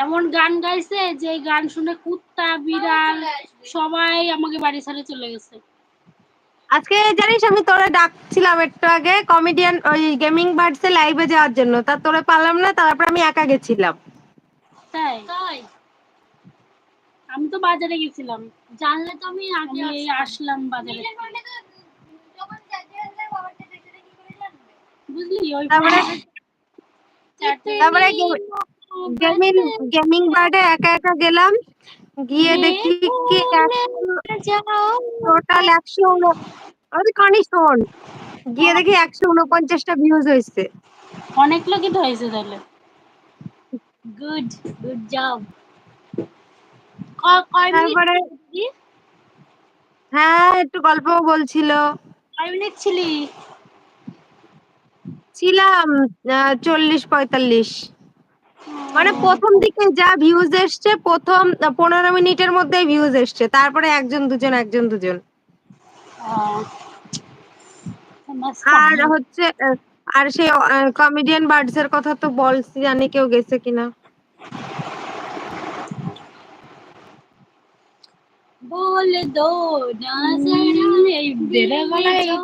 এমন গান গাইছে যে গান শুনে কুত্তা বিড়াল সবাই আমাকে বাড়ি ছেড়ে চলে গেছে। আজকে জানিস আমি তোরে ডাকছিলাম একটু আগে কমেডিয়ান ওই গেমিং বার্ডস এ লাইভে যাওয়ার জন্য। তা তোরে পারলাম না তারপর আমি একা গেছিলাম। তাই? তাই? আমি তো বাজারে গেছিলাম। জানলে তো আমি আগে আসলাম বাজারে। বুঝলি? ওই তারপরে তারপরে গেমিং গেমিং বার্ডে একা একা গেলাম। গিয়ে দেখি কি টোটাল একশো ওই কানি শোন। গিয়ে দেখি একশো উনপঞ্চাশটা ভিউজ হয়েছে। অনেক লোকই তো হয়েছে তাহলে। গুড গুড জব তারপরে হ্যাঁ একটু গল্প বলছিল। কয় মিনিট ছিলি? ছিলাম চল্লিশ পঁয়তাল্লিশ। মানে প্রথম দিকে যা ভিউজ এসছে প্রথম পনেরো মিনিটের মধ্যে ভিউজ এসছে। তারপরে একজন দুজন একজন দুজন। আর হচ্ছে আর সেই কমেডিয়ান বার্ডস এর কথা তো বলছি জানি কেউ গেছে কিনা। বলে দো না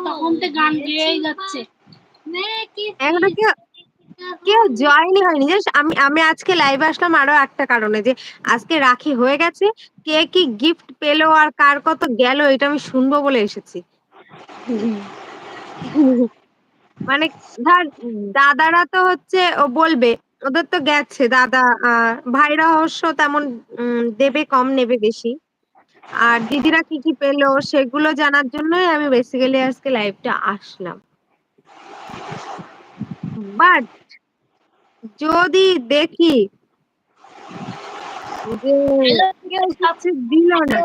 তখন তো গান গেয়েই যাচ্ছে। এখনও কেউ কেউ জয়েনই হয়নি। জানিস, আমি আমি আজকে লাইভে আসলাম আরও একটা কারণে যে, আজকে রাখি হয়ে গেছে, কে কি গিফট পেল আর কার কত গেল, এটা আমি শুনব বলে এসেছি। মানে ধর, দাদারা তো হচ্ছে, ও বলবে, ওদের তো গেছে, দাদা ভাইরা অবশ্য তেমন দেবে কম, নেবে বেশি। আর দিদিরা কি কি পেল, সেগুলো জানার জন্যই আমি বেসিক্যালি আজকে লাইভটা আসলাম। বাট যদি দেখি দিল না।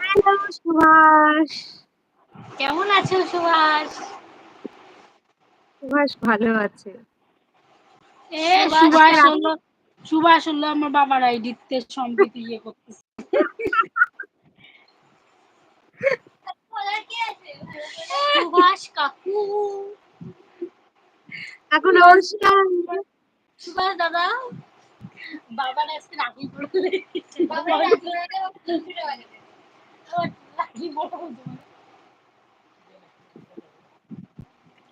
হ্যালো সুভাষ কেমন আছো সুভাষ সুভাষ ভালো আছে। এ সুভাষ হলো সুভাষ হলো আমার বাবার আইডিতে সম্প্রীতি ইয়ে করতেছে। সুভাষ কাকু। এখন নমস্কার। সুভাষ দাদা বাবার আজকে রাখি পড়লে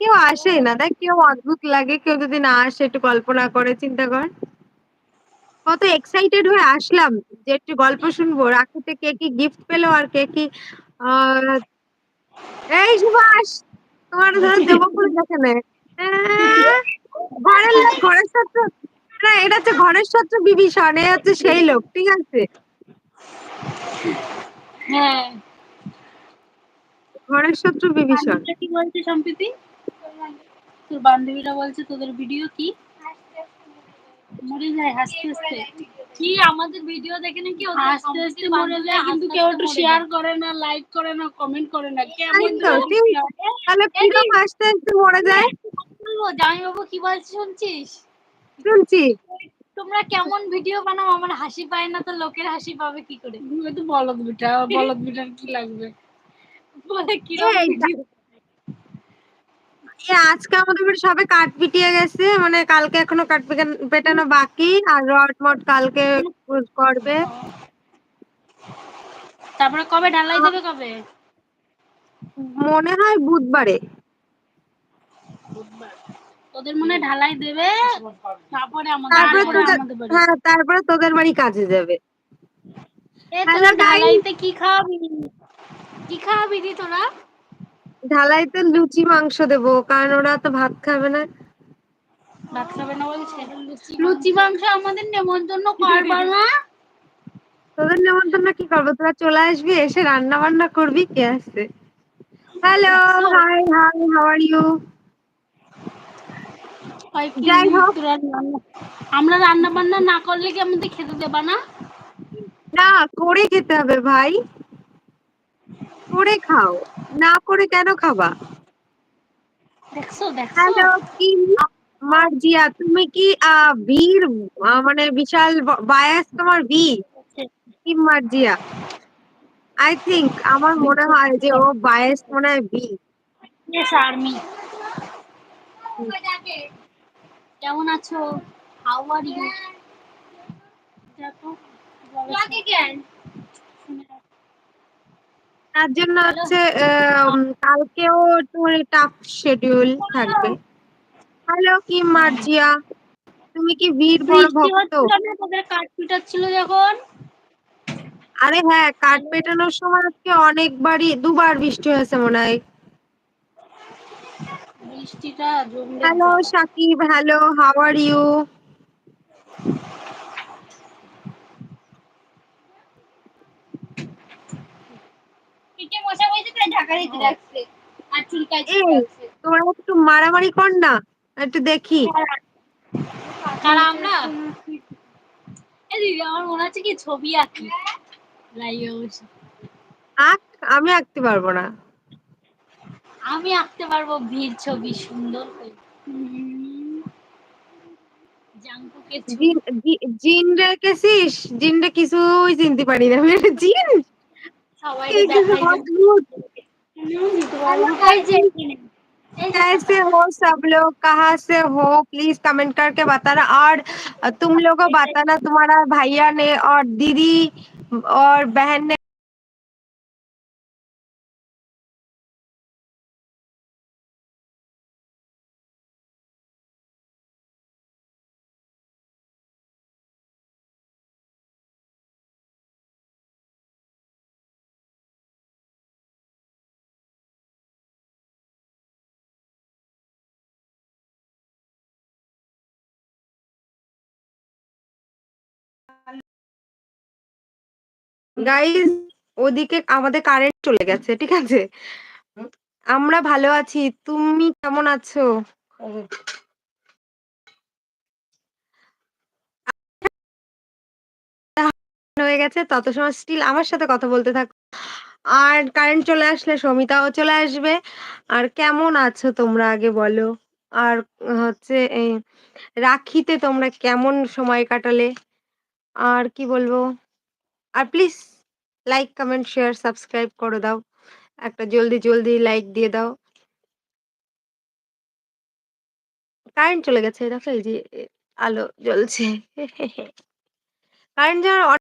কেউ আসে না দেখ কেউ অদ্ভুত লাগে কেউ যদি না আসে একটু কল্পনা করে চিন্তা কর। কত এক্সাইটেড হয়ে আসলাম যে একটু গল্প শুনব। রাখিতে কে কি গিফট পেল আর কে কি এই সুভাষ তোমার ধরো ধর দেবপুর যেখানে ঘরের লোক ঘরের শত্রু। না এটা হচ্ছে ঘরের শত্রু বিভীষণ এ হচ্ছে সেই লোক ঠিক আছে? হ্যাঁ। ঘরের শত্রু বিভীষণ। কি বলছে সম্প্রীতি? তোর বান্ধবীরা বলছে তোদের ভিডিও কি? মরে যায় হাসতে হাসতে। কি আমাদের ভিডিও দেখে নাকি হাসতে হাসতে মরে যায় কিন্তু কেউ একটু শেয়ার করে না লাইক করে না কমেন্ট করে না। কেমন তাহলে কীরকম হাসতে হাসতে মরে যায়? জামাই বাবু কি বলছে শুনছিস? শুনছি। তোমরা কেমন ভিডিও বানাও? আমার হাসি পায় না তো লোকের হাসি পাবে কি করে? তো বলদ বিটা বলদ বিটার কি লাগবে? বলে কি আজকে আমাদের বাড়ি সবে কাঠ পিটিয়ে গেছে মানে কালকে এখনও কাঠ পেটানো বাকি আর রড মট কালকে করবে। তারপরে কবে ঢালাই দেবে কবে? মনে হয় বুধবারে। তোদের মনে ঢালাই দেবে? তারপরে আমাদের হ্যাঁ তারপরে তোদের বাড়ি কাজে যাবে। ঢালাইতে কি খাওয়াবি কি খাওয়াবি তোরা? ঢালাইতে লুচি মাংস দেবো কারণ ওরা তো ভাত খাবে না। ভাত খাবে না বলছে? লুচি মাংস। আমাদের নেমন্তন্ন করবা না তোদের নেমন্তন্ন কি করব? তোরা চলে আসবি এসে রান্না বান্না করবি কে আসছে? Hello hi hi how are you আমরা রান্না বান্না না করলে কি আমাদের খেতে দেবা না? না করে খেতে হবে ভাই। করে খাও। না করে কেন খাবা? দেখছ দেখছ? হ্যালো কি মার্জিয়া তুমি কি বীর? মানে বিশাল বায়াস তোমার বি কি মার্জিয়া? আই থিংক আমার মনে হয় যে ও বায়াস মনে হয় বি আর্মি কেমন আছো? হাউ আর ইউ তার জন্য হচ্ছে কালকেও একটু টাফ শিডিউল থাকবে। হ্যালো কি মার্জিয়া তুমি কি বীর বড় ভক্ত? তোদের কাঠ পিটাচ্ছিল যখন? আরে হ্যাঁ কাঠ পেটানোর সময় আজকে অনেকবারই দুবার বৃষ্টি হয়েছে মনে হয়। বৃষ্টিটা জমবে hello Sakib hello how are you পিঠে মশা তাই ঢাকা দিতে আর তোমরা একটু মারামারি কর না একটু দেখি। কারা আমরা? এই দিদি আমার মনে হচ্ছে কি ছবি আঁকি। লাইভে বসে আঁক আমি আঁকতে পারব না। আমি আঁকতে পারবো ভিড় ছবি সুন্দর করে জাঙ্কুকের ছবি জিন জি- জিন রেখেছিস জিন রে কিছুই চিনতে পারি না আমি একটা জিন সবাই এই কিছু অদ্ভুত। এই যে এখানে। এই যে कैसे हो सब लोग कहाँ से हो प्लीज कमेंट करके बताना और तुम लोग को बताना तुम्हारा भैया ने और दीदी और बहन ने গাইজ ওদিকে আমাদের কারেন্ট চলে গেছে, ঠিক আছে? আমরা ভালো আছি, তুমি কেমন আছো? হয়ে গেছে, তত সময় স্টিল আমার সাথে কথা বলতে থাকো। আর কারেন্ট চলে আসলে সমিতাও চলে আসবে। আর কেমন আছো তোমরা আগে বলো? আর হচ্ছে এই রাখিতে তোমরা কেমন সময় কাটালে? আর কি বলব? আর please like comment share subscribe করে দাও। একটা জলদি জলদি লাইক দিয়ে দাও। কারেন্ট চলে গেছে দেখো এই যে আলো জ্বলছে। কারেন্ট যাওয়ার